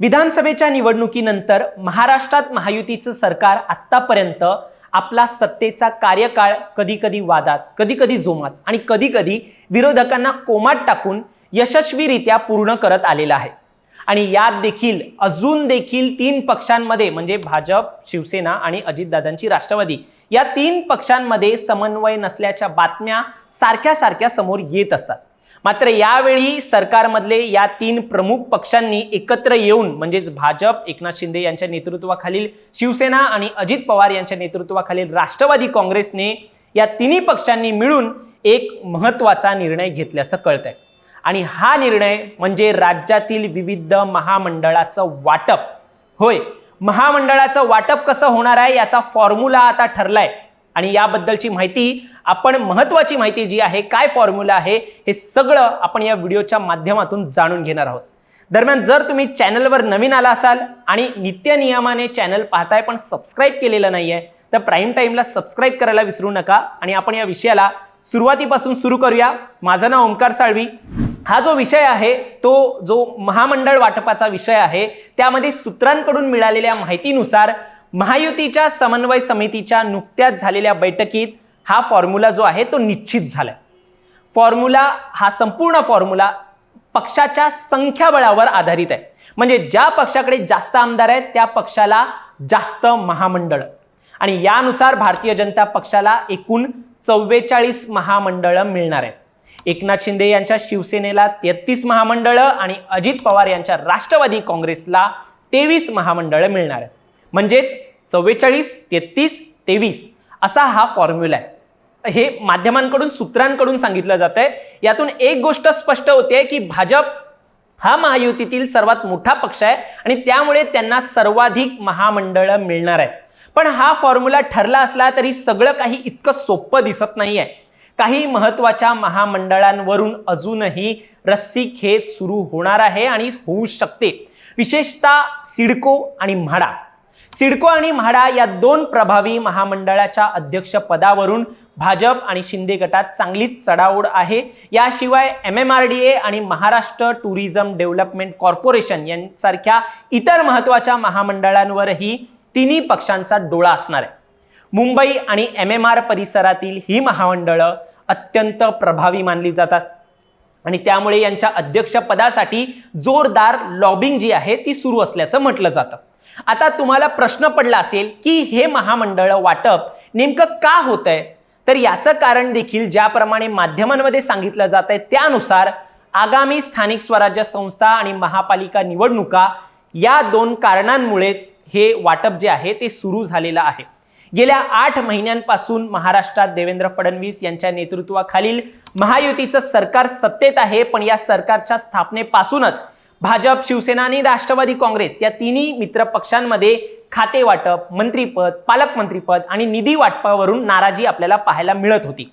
विधानसभेच्या निवडणुकीनंतर महाराष्ट्रात महायुतीचं सरकार आत्तापर्यंत आपला सत्तेचा कार्यकाळ कधी कधी वादात कधी कधी जोमात आणि कधी कधी विरोधकांना कोमात टाकून यशस्वीरित्या पूर्ण करत आलेला आहे. आणि यात देखील अजून देखील तीन पक्षांमध्ये म्हणजे भाजप शिवसेना आणि अजितदादांची राष्ट्रवादी या तीन पक्षांमध्ये समन्वय नसल्याच्या बातम्या सारख्या सारख्या समोर येत असतात. मात्र यावेळी सरकारमधले या तीन प्रमुख पक्षांनी एकत्र येऊन म्हणजेच भाजप एकनाथ शिंदे यांच्या नेतृत्वाखालील शिवसेना आणि अजित पवार यांच्या नेतृत्वाखालील राष्ट्रवादी काँग्रेसने या तिन्ही पक्षांनी मिळून एक महत्त्वाचा निर्णय घेतल्याचं कळतंय. आणि हा निर्णय म्हणजे राज्यातील विविध महामंडळाचं वाटप. होय महामंडळाचं वाटप कसं होणार आहे याचा फॉर्म्युला आता ठरलाय. आणि याबद्दलची माहिती आपण महत्त्वाची माहिती जी आहे काय फॉर्म्युला आहे हे सगळं आपण या व्हिडिओच्या माध्यमातून जाणून घेणार आहोत. दरम्यान जर तुम्ही चॅनलवर नवीन आला असाल आणि नित्य नियमाने चॅनल पाहताय पण सबस्क्राईब केलेलं नाही आहे तर प्राईम टाईमला सबस्क्राईब करायला विसरू नका आणि आपण या विषयाला सुरुवातीपासून सुरू करूया. माझं नाव ओंकार साळवी. हा जो विषय आहे तो जो महामंडळ वाटपाचा विषय आहे त्यामध्ये सूत्रांकडून मिळालेल्या माहितीनुसार महायुतीच्या समन्वय समितीच्या नुकत्याच झालेल्या बैठकीत हा फॉर्म्युला जो आहे तो निश्चित झाला फॉर्म्युला हा संपूर्ण फॉर्म्युला पक्षाच्या संख्याबळावर आधारित आहे. म्हणजे ज्या पक्षाकडे जास्त आमदार आहेत त्या पक्षाला जास्त महामंडळ. आणि यानुसार भारतीय जनता पक्षाला एकूण चव्वेचाळीस महामंडळं मिळणार आहेत. एकनाथ शिंदे यांच्या शिवसेनेला तेहतीस महामंडळं आणि अजित पवार यांच्या राष्ट्रवादी काँग्रेसला तेवीस महामंडळं मिळणार आहेत. म्हणजेच चव्वेचाळीस तेहतीस तेवीस असा हा फॉर्म्युला आहे. हे माध्यमांकडून सूत्रांकडून सांगितलं जात आहे यातून एक गोष्ट स्पष्ट होते की भाजप हा महायुतीतील सर्वात मोठा पक्ष आहे आणि त्यामुळे त्यांना सर्वाधिक महामंडळं मिळणार आहे पण हा फॉर्म्युला ठरला असला तरी सगळं काही इतकं सोपं दिसत नाही आहे काही महत्त्वाच्या महामंडळांवरून अजूनही रस्सीखेच सुरू होणार आहे आणि होऊ शकते. विशेषतः सिडको आणि म्हाडा. सिडको आणि म्हाडा या दोन प्रभावी महामंडळाच्या अध्यक्षपदावरून भाजप आणि शिंदे गटात चांगलीच चढाओढ आहे. याशिवाय M M R D A आणि महाराष्ट्र टुरिझम डेव्हलपमेंट कॉर्पोरेशन यांसारख्या इतर महत्त्वाच्या महामंडळांवरही तिन्ही पक्षांचा डोळा असणार आहे. मुंबई आणि एम एम आर परिसरातील ही महामंडळं अत्यंत प्रभावी मानली जातात. आणि त्यामुळे यांच्या अध्यक्षपदासाठी जोरदार लॉबिंग जी आहे ती सुरू असल्याचं म्हटलं जातं. आता तुम्हाला प्रश्न पडला असेल की हे महामंडळ वाटप नेमकं का होत आहे तर याचं कारण देखील ज्याप्रमाणे माध्यमांमध्ये सांगितलं जात आहे त्यानुसार आगामी स्थानिक स्वराज्य संस्था आणि महापालिका निवडणुका या दोन कारणांमुळेच हे वाटप जे आहे ते सुरू झालेलं आहे. गेल्या आठ महिन्यांपासून महाराष्ट्रात देवेंद्र फडणवीस यांच्या नेतृत्वाखालील महायुतीचं सरकार सत्तेत आहे पण या सरकारच्या स्थापनेपासूनच भाजप शिवसेना आणि राष्ट्रवादी काँग्रेस या तिन्ही मित्र पक्षांमध्ये खाते वाटप मंत्रीपद पालकमंत्रीपद आणि निधी वाटपावरून नाराजी आपल्याला पाहायला मिळत होती.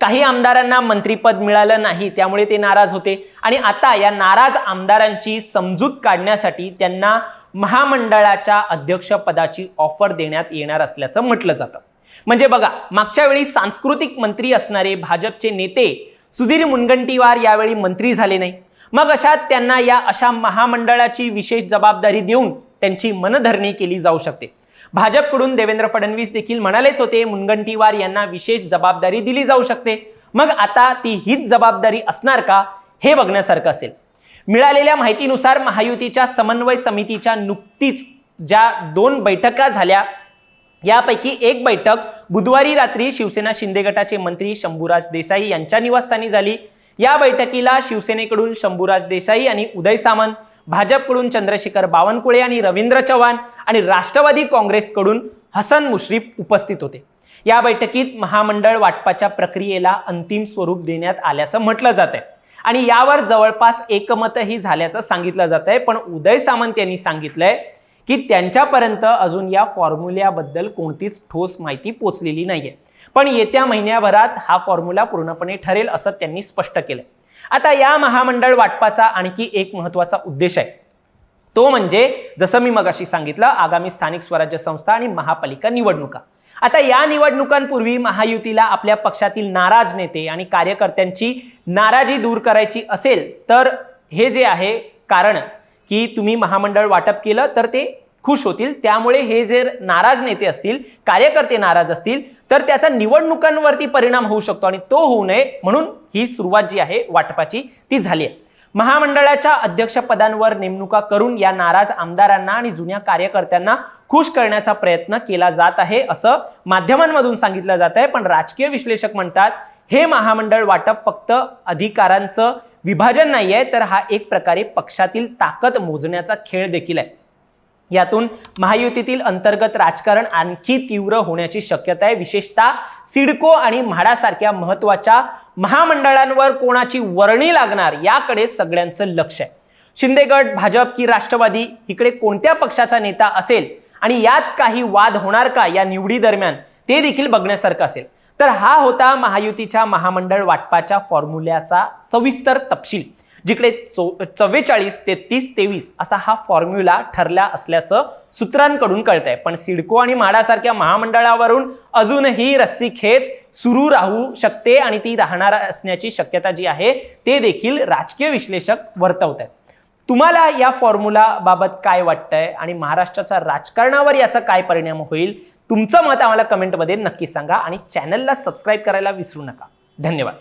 काही आमदारांना मंत्रीपद मिळालं नाही त्यामुळे ते नाराज होते. आणि आता या नाराज आमदारांची समजूत काढण्यासाठी त्यांना महामंडळाच्या अध्यक्षपदाची ऑफर देण्यात येणार असल्याचं म्हटलं जातं. म्हणजे बघा मागच्या वेळी सांस्कृतिक मंत्री असणारे भाजपचे नेते सुधीर मुनगंटीवार यावेळी मंत्री झाले नाही. मग अशात त्यांना या अशा महामंडळाची विशेष जबाबदारी देऊन त्यांची मनधरणी केली जाऊ शकते. भाजपकडून देवेंद्र फडणवीस देखील म्हणालेच होते मुनगंटीवार यांना विशेष जबाबदारी दिली जाऊ शकते. मग आता ती हीच जबाबदारी असणार का हे बघण्यासारखं असेल. मिळालेल्या माहितीनुसार महायुतीच्या समन्वय समितीच्या नुकतीच ज्या दोन बैठका झाल्या यापैकी एक बैठक बुधवारी रात्री शिवसेना शिंदे गटाचे मंत्री शंभूराज देसाई यांच्या निवासस्थानी झाली. या बैठकीला शिवसेनेकडून शंभूराज देसाई आणि उदय सामंत भाजपकडून चंद्रशेखर बावनकुळे आणि रवींद्र चव्हाण आणि राष्ट्रवादी काँग्रेसकडून हसन मुश्रीफ उपस्थित होते. या बैठकीत महामंडळ वाटपाच्या प्रक्रियेला अंतिम स्वरूप देण्यात आल्याचं म्हटलं जात आहे आणि यावर जवळपास एकमतही झाल्याचं सांगितलं जात आहे पण उदय सामंत यांनी सांगितलंय की त्यांच्यापर्यंत अजून या फॉर्म्युल्याबद्दल कोणतीच ठोस माहिती पोचलेली नाहीये. पण येत्या महिन्याभरात हा फॉर्म्युला पूर्णपणे ठरेल असं त्यांनी स्पष्ट केलं आता या महामंडळ वाटपाचा आणखी एक महत्त्वाचा उद्देश आहे. तो म्हणजे जसं मी मगाशी सांगितलं आगामी स्थानिक स्वराज्य संस्था आणि महापालिका निवडणुका. आता या निवडणुकांपूर्वी महायुतीला आपल्या पक्षातील नाराज नेते आणि कार्यकर्त्यांची नाराजी दूर करायची असेल तर हे जे आहे कारण की तुम्ही महामंडळ वाटप केलं तर ते खुश होतील. त्यामुळे हे जे नाराज नेते असतील कार्यकर्ते नाराज असतील तर त्याचा निवडणुकांवरती परिणाम होऊ शकतो आणि तो होऊ नये म्हणून ही सुरुवात जी आहे वाटपाची ती झाली आहे. महामंडळाच्या अध्यक्षपदांवर नेमणुका करून या नाराज आमदारांना आणि जुन्या कार्यकर्त्यांना खुश करण्याचा प्रयत्न केला जात आहे असं माध्यमांमधून सांगितलं जात आहे. पण राजकीय विश्लेषक म्हणतात हे महामंडळ वाटप फक्त अधिकारांचं विभाजन नाही आहे तर हा एक प्रकारे पक्षातील ताकद मोजण्याचा खेळ देखील आहे. यातून महायुतीतील अंतर्गत राजकारण आणखी तीव्र होण्याची शक्यता आहे. विशेषतः सिडको आणि म्हाडासारख्या महत्त्वाच्या महामंडळांवर कोणाची वर्णी लागणार याकडे सगळ्यांचं लक्ष आहे. शिंदेगड भाजप की राष्ट्रवादी इकडे कोणत्या पक्षाचा नेता असेल आणि यात काही वाद होणार का या निवडी दरम्यान ते देखील बघण्यासारखं असेल. तर हा होता महायुतीच्या महामंडळ वाटपाच्या फॉर्म्युल्याचा सविस्तर तपशील. जिकडे चौ चव्वेचाळीस तेहतीस तेवीस असा हा फॉर्म्युला ठरला असल्याचं सूत्रांकडून कळत आहे पण सिडको आणि म्हाडासारख्या महामंडळावरून अजूनही रस्सी खेच सुरू राहू शकते आणि ती राहणार असण्याची शक्यता जी आहे ते देखील राजकीय विश्लेषक वर्तवत आहेत तुम्हाला या फॉर्म्युला बाबत काय वाटतंय आणि महाराष्ट्राच्या राजकारणावर याचा काय परिणाम होईल तुमचं मत आम्हाला कमेंटमध्ये नक्की सांगा आणि चॅनलला सबस्क्राईब करायला विसरू नका. धन्यवाद.